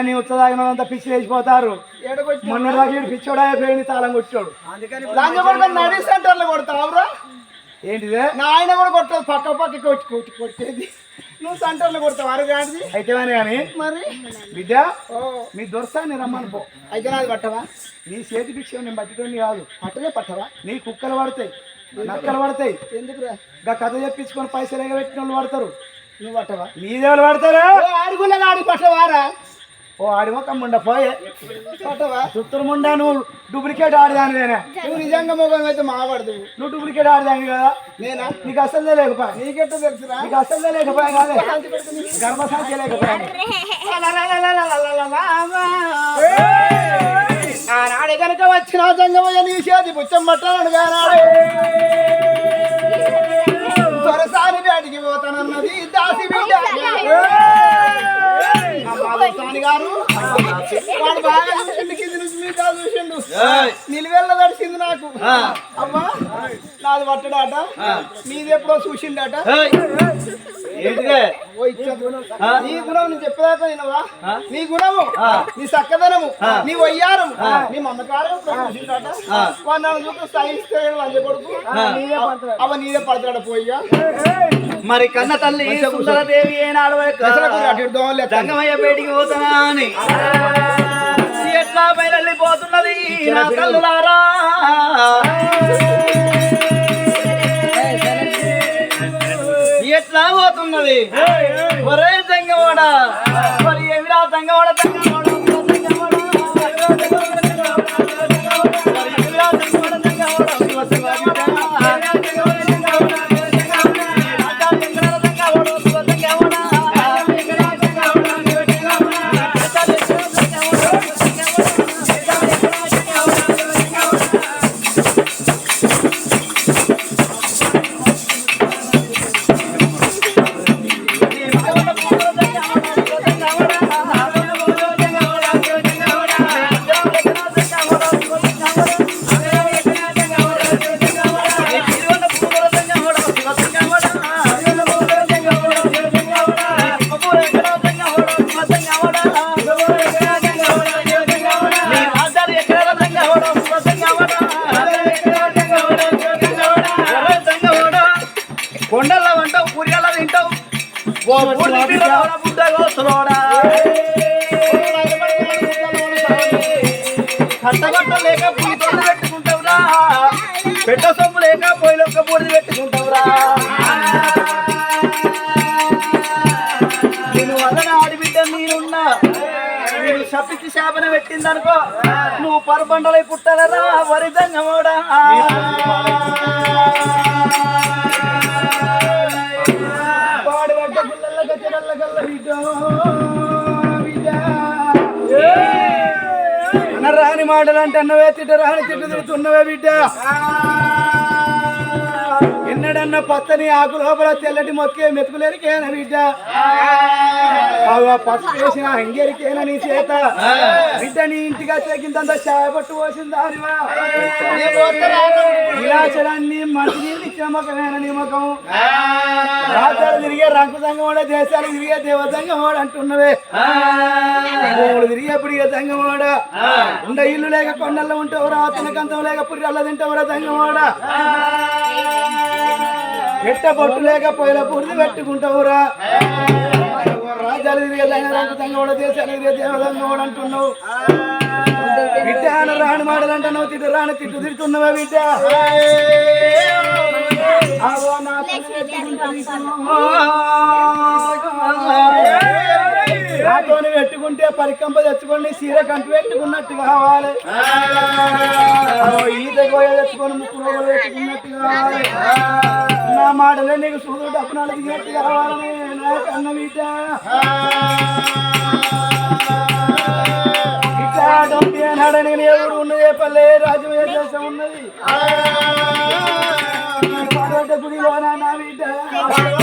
ఎట్లా ఉత్తమొత్తుగా ఓ బిడ్డ నీ ఉత్తదాగినంత పిచ్చి వేసిపోతారు ఏడగొట్టి మొన్న రాజు పిచ్చోడా అయిపోయింది తాళం కొట్టాడు నడి సెంటర్లో కొడతావురా ఏంటిదే? నా ఆయన కూడా కొట్టదు పక్క పక్క కొట్టి కొట్టి కొట్టేది. నువ్వు సెంటర్లో కొడతావు? అరగాడిది అయితే కానీ మరి? బిడ్డ ఓ. మీ దొరసాన్ని రమ్మని పో. అయితే నాది పట్టవా? నీ చేతి భిక్ష నేను పట్టడం కాదు. పట్టలే పట్టవా? నీ కుక్కలు పడతాయి నక్కలు పడతాయి. ఎందుకురా ఇంకా కథ చెప్పించుకొని పైసలు ఎగబెట్టిన వాళ్ళు పడతారు. నువ్వు పట్టవా? మీదేవాళ్ళు పడతారా? ఆడుకున్నా ఆడి పట్టవారా? ఓ ఆడి మొక్క ముండ పోయే. చుత్తూరు ముండా నువ్వు డూప్లికేట్ ఆడదాని నేనే. నువ్వు నిజంగా మొగం అయితే మావాడదు నువ్వు డూప్లికేట్ ఆడదాని కదా? నేనా? నీకు అసలే లేకపోయా? నీకెట్ట తెలుసురా? నీకు అసలే లేకపోయా కాదే? గర్భశాంతి లేకపోయా? ఆనాడు కనుక వచ్చిన జంగమయ్య నీ చేతి పుచ్చం పట్టాను కానాడు. త్వరసారి బయటికి పోతానన్నది దాసి బిడ్డ. దొరసాని గారు. వాడు బాగా చూసిండు కింది నుంచి మీద చూసిండు. నిలువెల్ల తడిసింది నాకు. అమ్మా నాది పట్టడాట నీది ఎప్పుడో చూసిండట. నీ గుణం నేను చెప్పేదాకా వినవా? నీ గుణము నీ చక్కదనము నీ వయ్యారం నీ మమకారం నన్ను చూపు సహిస్తాడు కొడుకు అవ నీదే పడతాడు. పోయ్యా. మరి కన్న తల్లి సుందరదేవి ఏనాడు జంగమయ్య బయటికి పోతానా అని. ఎట్లా బయలుపోతున్నది నా తల్లులారా. పోతున్నది ఒరే జంగవాడ. మరి ఏమిరా జంగవాడ? ఓ పూరి పిల్లల బుడ్డ కోసలోడా కట్టగట్ట లేక పులి తొలి పెట్టుకుంటావురా పెట్ట సొమ్ము లేక పొయ్యిలొక్క పూరి పెట్టుకుంటావురా నేను వలన ఆడిబిడ్డ నేనున్నా నేను శపికి శాపన పెట్టిందనుకో నువ్వు పరబండలై పుట్టాలరా వరి మాటలు అంటే అన్నవే తిట్ట రాని తిట్టు తిడుతున్నవే బిడ్డ ఎన్నడన్న పచ్చని ఆకు లోపల తెల్లటి మొక్కే మెతుకులేరికేన బిడ్డ పసుపు వేసిన అంగేరికేన నీ చేత బిడ్డ నీ ఇంటికి వచ్చేకింతంత చాయ పట్టు పోసిందానివా విలాచలన్నీ మంచి నీళ్ళు ఇచ్చిన ముఖమేన నీ ముఖం రాజ్యాలు తిరిగే రంగు సంగమోడ దేశాలు తిరిగే దేవ సంగమోడ. అంటున్నవే భూములు తిరిగేప్పుడు ఇక సంగమోడ ఉండ ఇల్లు లేక కొండల్లో ఉంటావురా తినకంతం లేక పుర్రెల్ల తింటావురా సంగమోడ. ఎట్ట పొట్టు లేక పొయ్యిల పురిది పెట్టుకుంటావురా. రాజ్యాలు తిరిగే రంగు సంగమోడ దేశాలు తిరిగే దేవ సంగమోడ అంటున్నావు బిడ్డ రాని మాటలు అంటున్నావు తిట్టు రాని తిట్టు తిడుతున్నావా బిడ్డ నాతోని పెట్టుకుంటే పరికంప తెచ్చుకొని సీర కంటు పెట్టుకున్నట్టు కావాలి. ఈత గోయ తెచ్చుకొని ముక్కు పెట్టుకున్నట్టు కావాలి. నా మాటలే నీకు సూదుడు డబ్బునాలు దిగినట్టు కావాలని నా కన్న వీట ఇట్లా డొంటి అన్నాడు నేను ఎవరు ఉన్నది ఏ పల్లె రాజ్యం ఏ దేశం ఉన్నది. పాడవట గుడిలోన నా బిడ్డ పాడవట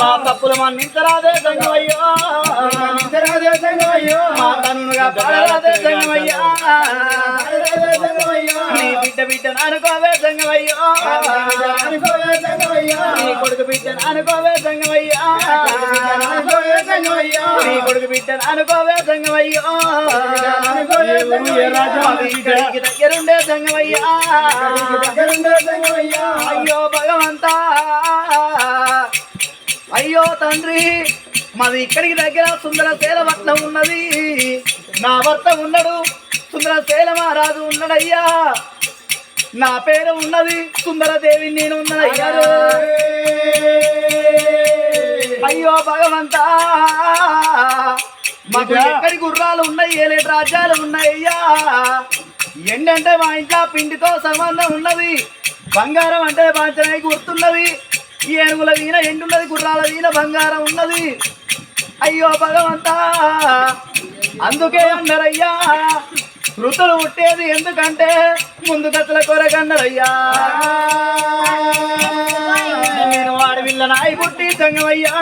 మా తప్పులు మన్నించరాదే సంగమయ్యో. మన్నించరాదే సంగమయ్యో. మా తనుగా బిడ్డ బిడ్డ నానుకోవే సంగమయ్యో. నీ కొడుకు బిడ్డ నానుకోవే నీ కొడుకు బిడ్డ నానుకోవే దగ్గరుండే సంగమయ్యా. అయ్యో భగవంతా. అయ్యో తండ్రి మాది ఇక్కడికి దగ్గర సుందర శైలపట్నం ఉన్నది. నా భర్త ఉన్నాడు సుందర శైల మహారాజు ఉన్నాడయ్యా. నా పేరు ఉన్నది సుందరదేవి నేను ఉన్నదయ్యా అయ్యో. భగవంతా. మాకు ఎక్కడి గుర్రాలు ఉన్నాయి ఏలేటి రాజ్యాలు ఉన్నాయ్యా ఎండంటే మా ఇంట్లో పిండితో సంబంధం ఉన్నది. బంగారం అంటే బాంచనాయి గుర్తున్నది. ఏనుగుల వీణ ఎండున్నది గుర్రాల వీణ బంగారం ఉన్నది. అయ్యో భగవంతా. అందుకే అన్నారయ్యా. ఋతులు పుట్టేది ఎందుకంటే ముందు కథల కొరకన్నారయ్యా నేను వాడి విల్ల నాయి పుట్టి సంగమయ్యా.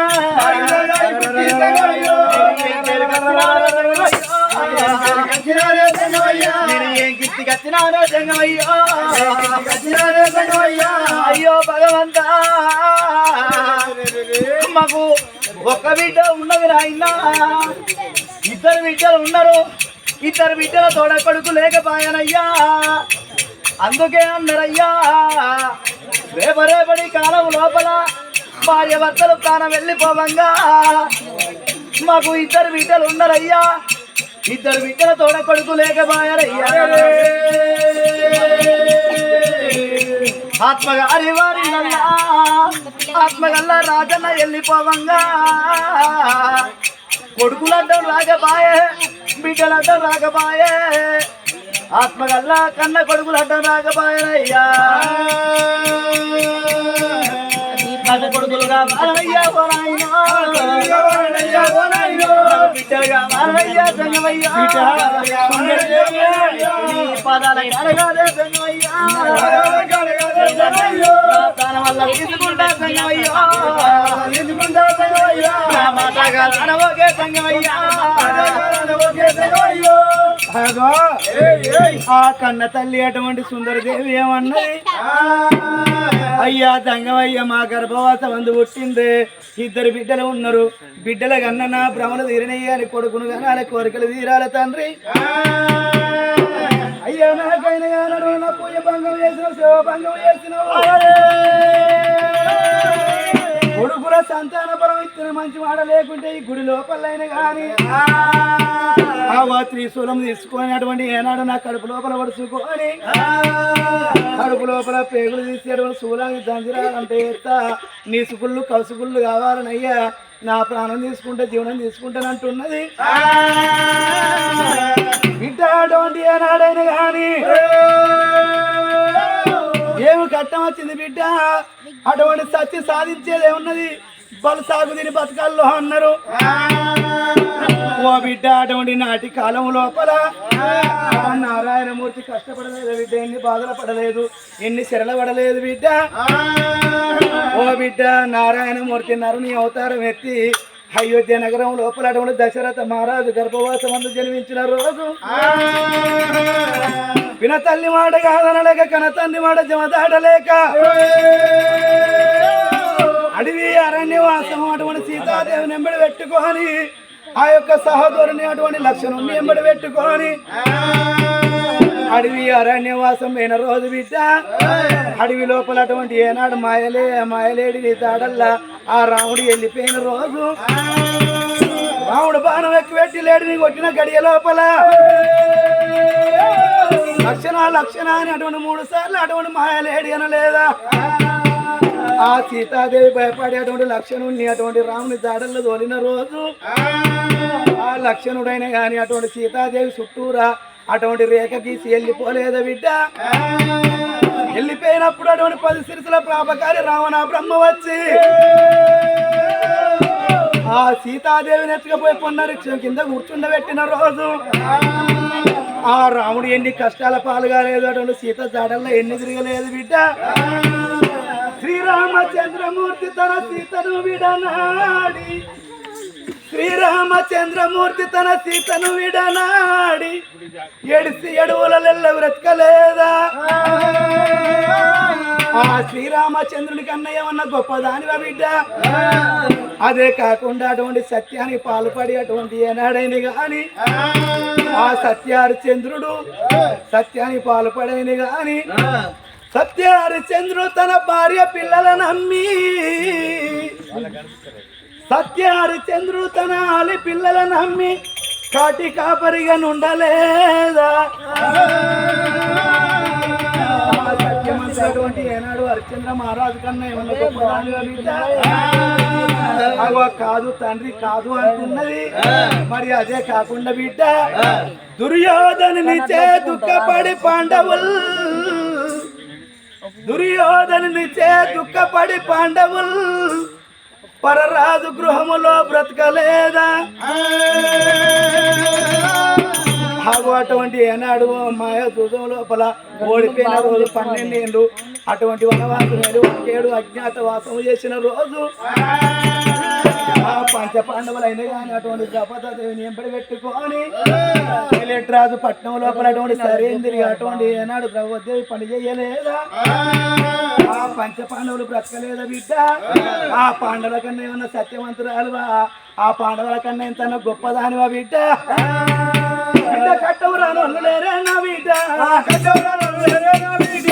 నేను ఏం కిత్తి కచ్చినానో సంగమయ్యా. అయ్యో భగవంతా. మాకు ఒక్క బిడ్డ ఉన్నది రాయినా ఇద్దరు బిడ్డలు ఉన్నారు. ఇద్దరు బిడ్డల తోడ కొడుకు లేకపోయానయ్యా. అందుకే అన్నారయ్యా రేపరేపటి కాలం లోపల భార్య భర్తలు ప్రాణం వెళ్ళిపోవంగా. మాకు ఇద్దరు బిడ్డలు ఉన్నారయ్యా. ఇద్దరు బిడ్డల తోడ కొడుకు లేకపోయారయ్యా. ఆత్మగారి వారి ఆత్మగల్ల రాజన్న వెళ్ళిపోవంగా. కొడుకులంటాం రాకపాయే బిడ్డలంటాం రాకపాయే ఆత్మగల్ల కన్న కొడుకులంటాం రాకపాయనయ్యా కన్న కొడుకులుగా మారయ్యా. బిడ్డలుగా మారయ్యా సంగమయ్యా నీ పాదాల కడగాలే సంగమయ్యా నా ప్రాణం వల్ల తీసుకుంటా సంగమయ్యా నా మాటగా అనవోగే సంగమయ్యా అగో, ఆ కన్న తల్లి అటువంటి సుందరదేవి ఏమన్నది అయ్యా దంగమయ్య మా గర్భవాసం అందు పుట్టింది ఇద్దరు బిడ్డలు ఉన్నారు బిడ్డల కన్న నా భ్రమలు తీరనయ్యాలి కొడుకును కానీ కోరికలు తీరాల తండ్రి అయ్యా నాకైనా నా పూజ భంగం చేసిన సేవ భంగం చేసిన కొడుకుల సంతాన పరం ఇచ్చిన మంచి మాట లేకుంటే ఈ గుడి లోపలైన గాని. ఆ త్రిశూలం తీసుకొని అటువంటి ఏనాడు నా కడుపు లోపల పడుచుకొని కడుపు లోపల పేగులు తీసేటువంటి శూలాన్ని దంజరాలంటే ఎత్త. నీ సుకుళ్ళు కసుగుళ్ళు కావాలనయ్యా. నా ప్రాణం తీసుకుంటే జీవనం తీసుకుంటానంటున్నది బిడ్డ అటువంటి ఏనాడైనా గాని. చట్టం వచ్చింది బిడ్డ. అటువంటి సత్య సాధించేదే ఉన్నది. బలు సాగు దీని బతకాల్లో అన్నారు. ఓ బిడ్డ అటువంటి నాటి కాలం లోపల నారాయణమూర్తి కష్టపడలేదు బిడ్డ ఎన్ని బాధలు పడలేదు ఎన్ని శరల పడలేదు బిడ్డ. ఓ బిడ్డ నారాయణమూర్తి నరుని అవతారం ఎత్తి అయోధ్య నగరం లోపల అటువంటి దశరథ మహారాజు గర్భవాసం అందు జన్మించిన రోజు. విన తల్లి మాట కాదనలేక కన తండ్రి మాట జమదాడలేక అడవి అరణ్యవాసం అటువంటి సీతాదేవిని ఎంబడి పెట్టుకొని ఆ యొక్క సహోదరుని అటువంటి లక్షణం ఎంబడి పెట్టుకొని అడవి అరణ్యవాసం అయిన రోజు బిడ్డ. అడవి లోపల అటువంటి ఏనాడు మాయలే మాయలేడి తాడల్లా ఆ రాముడు వెళ్ళిపోయిన రోజు. రాముడు బాణం ఎక్కువెట్టి లేడిని కొట్టిన గడియ లోపల. లక్షణ లక్షణ అని అటువంటి మూడు సార్లు అటువంటి మాయలేడి అనలేదా? ఆ సీతాదేవి భయపడే అటువంటి లక్షణుడిని అటువంటి రాముని దాడల్లో తోలిన రోజు. ఆ లక్షణుడైన కానీ అటువంటి సీతాదేవి చుట్టూరా అటువంటి రేఖ గీసి వెళ్ళిపోలేదు బిడ్డ? వెళ్ళిపోయినప్పుడు అటువంటి పది సిరిసుల ప్రాపకారి రావణ బ్రహ్మ వచ్చి ఆ సీతాదేవిని ఎత్తుకపోయి పొన్నరిక్షం కింద కూర్చుండబెట్టిన రోజు ఆ రాముడు ఎన్ని కష్టాల పాలు కాలేదు అటువంటి సీత జాడల్లో ఎన్ని తిరగలేదు బిడ్డ. శ్రీరామచంద్రమూర్తి తన సీతను విడనాడి రామచంద్రమూర్తి తన సీతను విడనాడి ఎడిసి ఎడువులెల్ల బ్రతకలేదా? ఆ శ్రీరామచంద్రుని కన్నయ్య ఏమన్నా గొప్పదానివా బిడ్డ? అదే కాకుండా అటువంటి సత్యానికి పాల్పడి అటువంటి ఏనాడైన గాని ఆ సత్యహరిచంద్రుడు సత్యానికి పాల్పడైన గాని సత్యహరిచంద్రుడు తన భార్య పిల్లల నమ్మి సత్యహరిచంద్రుడు తన ఆలి పిల్లల నమ్మి కాటి కాపరిగా నుండలేదా? ఆ ఏనాడు హరిశ్చంద్ర మహారాజు కన్నా ఏమన్నా అగో కాదు తండ్రి కాదు అంటున్నది. మరి అదే కాకుండా బిడ్డ దుర్యోధను చే దుఃఖపడి పాండవుల్ దుర్యోధను చే దుఃఖపడి పాండవుల్ పరరాజు గృహములో బ్రతకలేదా? హాగు అటువంటి ఏనాడు మాయ చూసం లోపల ఓడిపోయిన రోజు పన్నెండేళ్ళు అటువంటి వనవాసం ఏడు అజ్ఞాత అజ్ఞాతవాసం చేసిన రోజు. పంచ పాండవులైన కానీ అటువంటి ద్రౌపదేవిని ఎంపడి పెట్టుకొని రాజు పట్నం లోపల అటువంటి సరేంద్రి అటువంటి ఏనాడు ద్రౌపదేవి పని చేయలేదా? ఆ. పంచ పాండవులు బ్రతకలేదా బిడ్డ? ఆ. పాండవుల కన్నా ఏమన్నా సత్యవంతురాలువా? ఆ పాండవుల కన్నా ఎంత గొప్పదానివా బిడ్డ? బిడ్డ కట్టవురాను లేరే నా బిడ్డ? కట్టవురాను లేరే నా బిడ్డ?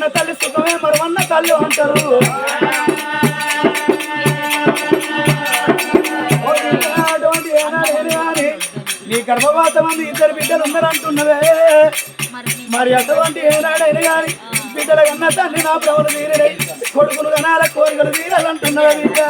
కన్న తల్లి సుఖమే మరవన్న తల్లి అంటారు. అటువంటి నీ గర్భపాతం అంది ఇద్దరు బిడ్డలు ఉన్నారంటున్నవే. మరి అటువంటి ఏనాడైనా కానీ బిడ్డల కన్నా తల్లి నా ప్రభులు తీరడై కొడుకులు కనాల కోరికలు తీరాలంటున్నావు బిడ్డ.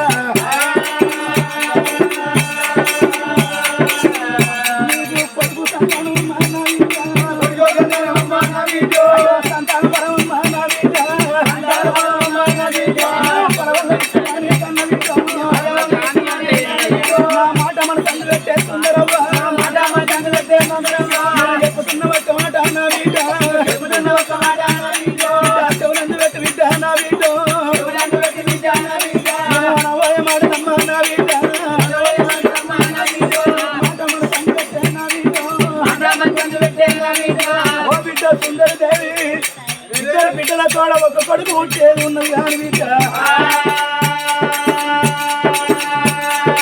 ఇద్దరు బిడ్డల తోడ ఒక కొడుకు పుట్టేది ఉన్నది కానీ బిడ్డ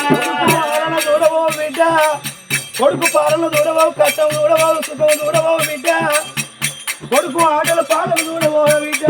కొడుకు పాలన చూడవో బిడ్డ. కొడుకు పాలన చూడవో కట్టం చూడవో సుఖం చూడవో బిడ్డ. కొడుకు ఆటల పాటలు చూడవో బిడ్డ.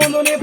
মননে